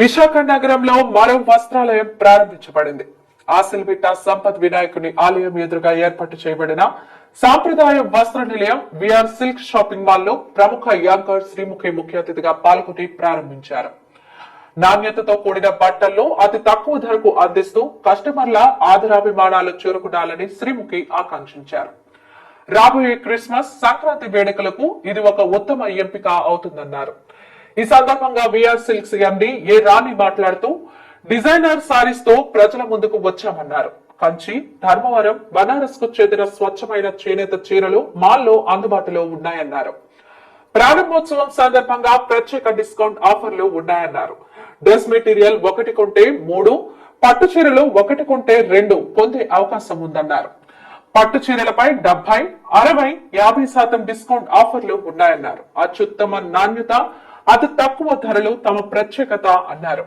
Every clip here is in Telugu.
విశాఖ నగరంలో మరో వస్త్రాలయం ప్రారంభించబడింది. ఆసిల్విట్ట సంపత్ వినాయకుని ఆలయం ఎదురుగా ఏర్పాటు చేయబడిన సాంప్రదాయ వస్త్ర నిలయం విఆర్ సిల్క్ షాపింగ్ మాల్లో ప్రముఖ యాంకర్ శ్రీముఖి ముఖ్య అతిథిగా పాల్గొని ప్రారంభించారు. నాణ్యతతో కూడిన బట్టల్లో అతి తక్కువ ధరకు అందిస్తూ కస్టమర్ల ఆదరాభిమానాలు చేరుకునాలని శ్రీముఖి ఆకాంక్షించారు. రాబోయే క్రిస్మస్ సంక్రాంతి వేడుకలకు ఇది ఒక ఉత్తమ ఎంపిక అవుతుందన్నారు. ఈ సందర్భంగా విఆర్ సిల్క్స్ ఎండి ఏ రాణి మాట్లాడుతూ డిజైనర్ సారీస్తో ప్రజల ముందుకు వచ్చామన్నారు. కంచి ధర్మవరం బనారస్కు చెందిన స్వచ్ఛమైన చేనేత చీరలు మాల్లో అందుబాటులో ఉన్నాయన్నారు. ప్రారంభోత్సవం సందర్భంగా ప్రత్యేక డిస్కౌంట్ ఆఫర్లు ఉన్నాయన్నారు. డ్రెస్ మెటీరియల్ ఒకటి కొంటే మూడు పట్టు చీరలు ఒకటి కొంటే రెండు పొందే అవకాశం ఉందన్నారు. పట్టు చీరలపై డెబ్బై అరవై యాభై శాతం డిస్కౌంట్ ఆఫర్లు ఉన్నాయన్నారు. అత్యుత్తమ నాణ్యత అతి తక్కువ ధరలు తమ ప్రత్యేకత అన్నారు.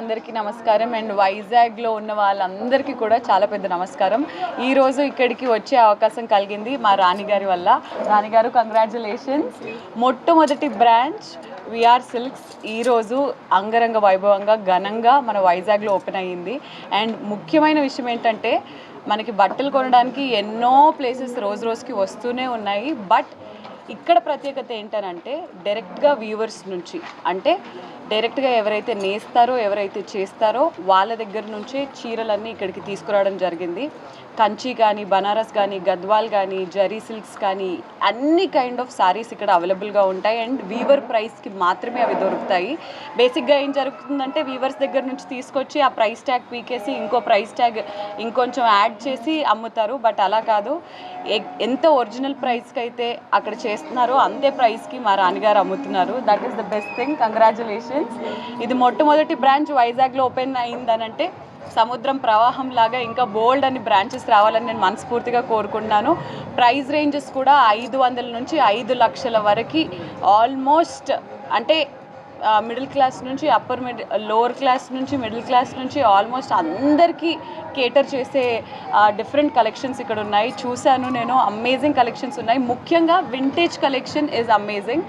అందరికీ నమస్కారం. అండ్ వైజాగ్లో ఉన్న వాళ్ళందరికీ కూడా చాలా పెద్ద నమస్కారం. ఈరోజు ఇక్కడికి వచ్చే అవకాశం కలిగింది మా రాణిగారి వల్ల. రాణిగారు కంగ్రాచులేషన్స్ మొట్టమొదటి బ్రాంచ్ విఆర్ సిల్క్స్ ఈరోజు అంగరంగ వైభవంగా ఘనంగా మన వైజాగ్లో ఓపెన్ అయ్యింది. అండ్ ముఖ్యమైన విషయం ఏంటంటే మనకి బట్టలు కొనడానికి ఎన్నో ప్లేసెస్ రోజు రోజుకి వస్తూనే ఉన్నాయి. బట్ ఇక్కడ ప్రత్యేకత ఏంటనంటే డైరెక్ట్గా వ్యూవర్స్ నుంచి అంటే డైరెక్ట్గా ఎవరైతే నేస్తారో ఎవరైతే చేస్తారో వాళ్ళ దగ్గర నుంచే చీరలన్నీ ఇక్కడికి తీసుకురావడం జరిగింది. కంచి కానీ బనారస్ కానీ గద్వాల్ కానీ జరీ సిల్క్స్ కానీ అన్ని కైండ్ ఆఫ్ శారీస్ ఇక్కడ అవైలబుల్గా ఉంటాయి. అండ్ వీవర్ ప్రైస్కి మాత్రమే అవి దొరుకుతాయి. బేసిక్గా ఏం జరుగుతుందంటే వీవర్స్ దగ్గర నుంచి తీసుకొచ్చి ఆ ప్రైస్ ట్యాగ్ పీకేసి ఇంకో ప్రైస్ ట్యాగ్ ఇంకొంచెం యాడ్ చేసి అమ్ముతారు. బట్ అలా కాదు. ఎంత ఒరిజినల్ ప్రైస్కి అయితే అక్కడ చేస్తారు చేస్తున్నారో అంతే ప్రైస్కి మా రాణిగారు అమ్ముతున్నారు. That is the best thing congratulations ఇది మొట్టమొదటి బ్రాంచ్ వైజాగ్లో ఓపెన్ అయిందనంటే సముద్రం ప్రవాహం లాగా ఇంకా బోల్డ్ అని బ్రాంచెస్ రావాలని నేను మనస్ఫూర్తిగా కోరుకుంటున్నాను. ప్రైస్ రేంజెస్ కూడా ఐదు వందల నుంచి ఐదు లక్షల వరకు ఆల్మోస్ట్ అంటే మిడిల్ క్లాస్ నుంచి అప్పర్ మిడిల్ లోవర్ క్లాస్ నుంచి మిడిల్ క్లాస్ నుంచి ఆల్మోస్ట్ అందరికీ కేటర్ చేసే డిఫరెంట్ కలెక్షన్స్ ఇక్కడ ఉన్నాయి. చూశాను నేను అమేజింగ్ కలెక్షన్స్ ఉన్నాయి. ముఖ్యంగా vintage collection is amazing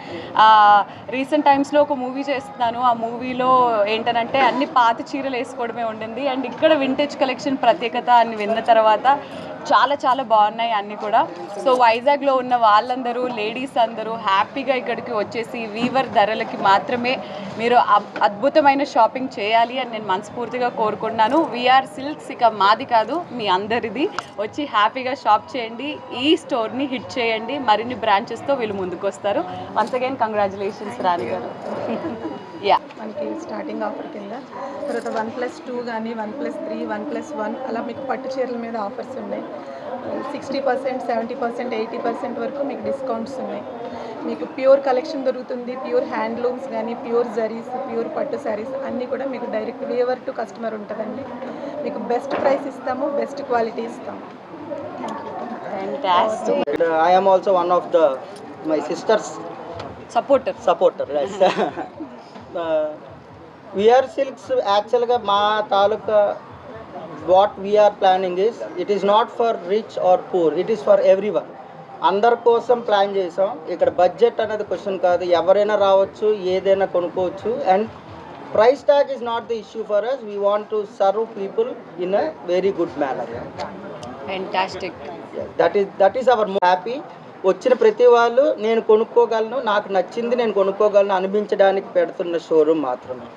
recent టైమ్స్లో ఒక మూవీ చేస్తున్నాను. ఆ మూవీలో ఏంటనంటే అన్ని పాత చీరలు వేసుకోవడమే ఉండింది. అండ్ ఇక్కడ వింటేజ్ కలెక్షన్ ప్రత్యేకత అని విన్న తర్వాత చాలా చాలా బాగున్నాయి అన్నీ కూడా. సో వైజాగ్లో ఉన్న వాళ్ళందరూ లేడీస్ అందరూ హ్యాపీగా ఇక్కడికి వచ్చేసి వీవర్ ధరలకి మాత్రమే మీరు అబ్- అద్భుతమైన షాపింగ్ చేయాలి అని నేను మనస్ఫూర్తిగా కోరుకుంటున్నాను. వీఆర్ సిల్క్స్ ఇక మాది కాదు మీ అందరిది. వచ్చి హ్యాపీగా షాప్ చేయండి ఈ స్టోర్ని హిట్ చేయండి మరిన్ని బ్రాంచెస్తో వీళ్ళు ముందుకు వస్తారు వన్స్ అగైన్ కంగ్రాచులేషన్స్ రాణి గారు. యా మనకి స్టార్టింగ్ ఆఫర్ కింద. తర్వాత వన్ ప్లస్ టూ కానీ one plus three one plus one అలా మీకు పట్టు చీరల మీద ఆఫర్స్ ఉన్నాయి. Sixty percent seventy percent eighty percent వరకు మీకు డిస్కౌంట్స్ ఉన్నాయి. మీకు ప్యూర్ కలెక్షన్ దొరుకుతుంది. ప్యూర్ హ్యాండ్లూమ్స్ కానీ ప్యూర్ జరీస్ ప్యూర్ పట్టు శారీస్ అన్నీ కూడా మీకు డైరెక్ట్ వేవర్ టు కస్టమర్ ఉంటుందండి. మీకు బెస్ట్ ప్రైస్ ఇస్తాము బెస్ట్ క్వాలిటీ ఇస్తాము. I am also one of the my sister's. Supporter supporter. Yes. VR Silks యాక్చువల్గా మా తాలూకా what VR planning is it is not for rich or poor it is for every one అందరి కోసం ప్లాన్ చేసాం. ఇక్కడ బడ్జెట్ అనేది క్వశ్చన్ కాదు. ఎవరైనా రావచ్చు ఏదైనా కొనుక్కోవచ్చు. And price tag is not the issue for us we want to serve people in a very good manner that is that is our happy వచ్చిన ప్రతి వాళ్ళు నేను కొనుక్కోగలను నాకు నచ్చింది నేను కొనుక్కోగలను అనిపించడానికి పెడుతున్న షోరూమ్ మాత్రమే.